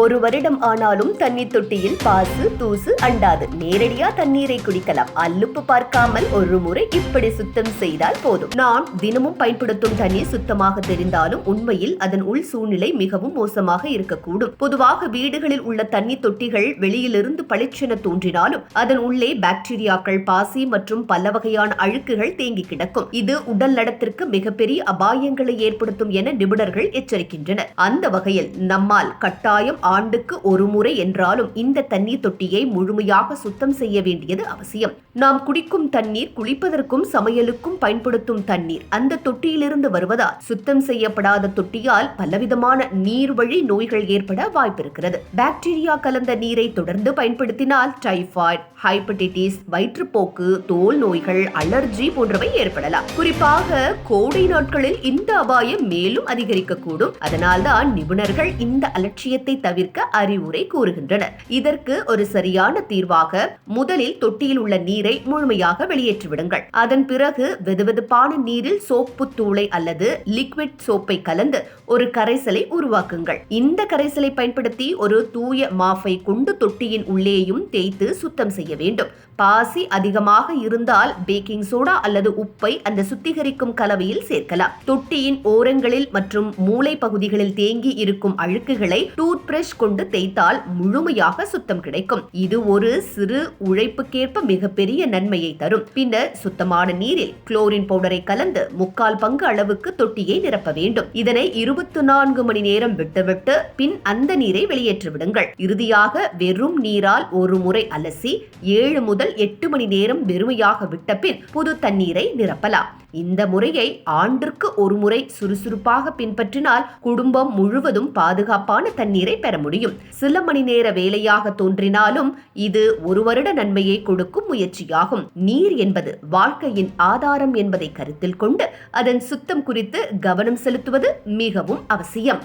ஒரு வருடம் ஆனாலும் தண்ணீர் தொட்டியில் பாசு தூசு அண்டாது. நேரடியா தண்ணீரை குடிக்கலாம். அல்லுப்பு பார்க்காமல் ஒரு முறை இப்படி சுத்தம் செய்தால் போதும். நாம் தினமும் பயன்படுத்தும் தண்ணீர் சுத்தமாக தெரிந்தாலும் உண்மையில் அதன் உள் சூழ்நிலை மிகவும் மோசமாக இருக்கக்கூடும். பொதுவாக வீடுகளில் உள்ள தண்ணீர் தொட்டிகள் வெளியிலிருந்து பளிச்சென தோன்றினாலும் அதன் உள்ளே பாக்டீரியாக்கள் பாசி மற்றும் பல வகையான அழுக்குகள் தேங்கி கிடக்கும். இது உடல் நலத்திற்கு மிகப்பெரிய அபாயங்களை ஏற்படுத்தும் என நிபுணர்கள் எச்சரிக்கின்றனர். அந்த வகையில் நம்மால் கட்டாயம் ஆண்டுக்கு ஒரு முறை என்றாலும் இந்த தண்ணீர் தொட்டியை முழுமையாக சுத்தம் செய்ய வேண்டியது அவசியம். நாம் குடிக்கும் தண்ணீர் குளிப்பதற்கும் சமையலுக்கும் பயன்படுத்தும் தண்ணீர் அந்த தொட்டியிலிருந்து வருவதால் சுத்தம் செய்யப்படாத தொட்டியால் பலவிதமான நீர்வழி நோய்கள் ஏற்பட வாய்ப்பிருக்கிறது. பாக்டீரியா கலந்த நீரை தொடர்ந்து பயன்படுத்தினால் டைபாய்ட் ஹைப்படைட்டிஸ் வயிற்றுப்போக்கு தோல் நோய்கள் அலர்ஜி போன்றவை ஏற்படலாம். குறிப்பாக கோடை நாட்களில் இந்த அபாயம் மேலும் அதிகரிக்கக்கூடும். அதனால்தான் நிபுணர்கள் இந்த அலட்சியத்தை தவிர்க்க அறிவுரை கூறுகின்றனர். இதற்கு ஒரு சரியான தீர்வாக முதலில் தொட்டியில் உள்ள நீர் முழுமையாக வெளியேற்றிவிடுங்கள். அதன் பிறகு வெதுவெதுப்பான நீரில் சோப்பு தூளை அல்லது லிக்விட் சோப்பை கலந்து ஒரு கரைசலை உருவாக்குங்கள். இந்த கரைசலை பயன்படுத்தி ஒரு தூய மாஃபை கொண்டு தொட்டியின் உள்ளேயும் தேய்த்து சுத்தம் செய்ய வேண்டும். பாசி அதிகமாக இருந்தால் பேக்கிங் சோடா அல்லது உப்பை அந்த சுத்திகரிக்கும் கலவையில் சேர்க்கலாம். தொட்டியின் ஓரங்களில் மற்றும் மூளை பகுதிகளில் தேங்கி இருக்கும் அழுக்குகளை டூத் பிரஷ் கொண்டு தேய்த்தால் முழுமையாக சுத்தம் கிடைக்கும். இது ஒரு சிறு உழைப்புக்கேற்ப மிகப்பெரிய நன்மையை தரும். பின்னர் சுத்தமான நீரில் குளோரின் பவுடரை கலந்து முக்கால் பங்கு அளவுக்கு தொட்டியை நிரப்ப வேண்டும். இதனை இருபத்தி நான்கு மணி நேரம் விட்டுவிட்டு பின் அந்த நீரை வெளியேற்றி விடுங்கள். இறுதியாக வெறும் நீரால் ஒரு முறை அலசி ஏழு முதல் எட்டு மணி நேரம் வெறுமையாக விட்ட பின் புது தண்ணீரை நிரப்பலாம். இந்த முறையை ஆண்டிற்கு ஒரு முறை சுறுசுறுப்பாக பின்பற்றினால் குடும்பம் முழுவதும் பாதுகாப்பான தண்ணீரை பெற முடியும். சில மணி நேர வேலையாக தோன்றினாலும் இது ஒரு வருட நன்மையை கொடுக்கும் முயற்சி. முயற்சியாகும் நீர் என்பது வாழ்க்கையின் ஆதாரம் என்பதை கருத்தில் கொண்டு அதன் சுத்தம் குறித்து கவனம் செலுத்துவது மிகவும் அவசியம்.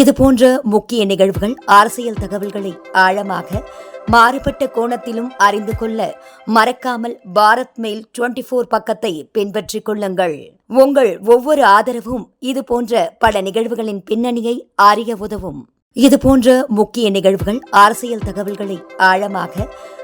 இது போன்ற முக்கிய நிகழ்வுகள் அரசியல் தகவல்களை ஆழமாக மாறுபட்ட கோணத்திலும் அறிந்து கொள்ள மறக்காமல் பாரத் மெயில் டுவெண்டி போர் பக்கத்தை பின்பற்றிக் கொள்ளுங்கள். உங்கள் ஒவ்வொரு ஆதரவும் இது போன்ற பல நிகழ்வுகளின் பின்னணியை அறிய உதவும். இது போன்ற முக்கிய நிகழ்வுகள் அரசியல் தகவல்களை ஆழமாக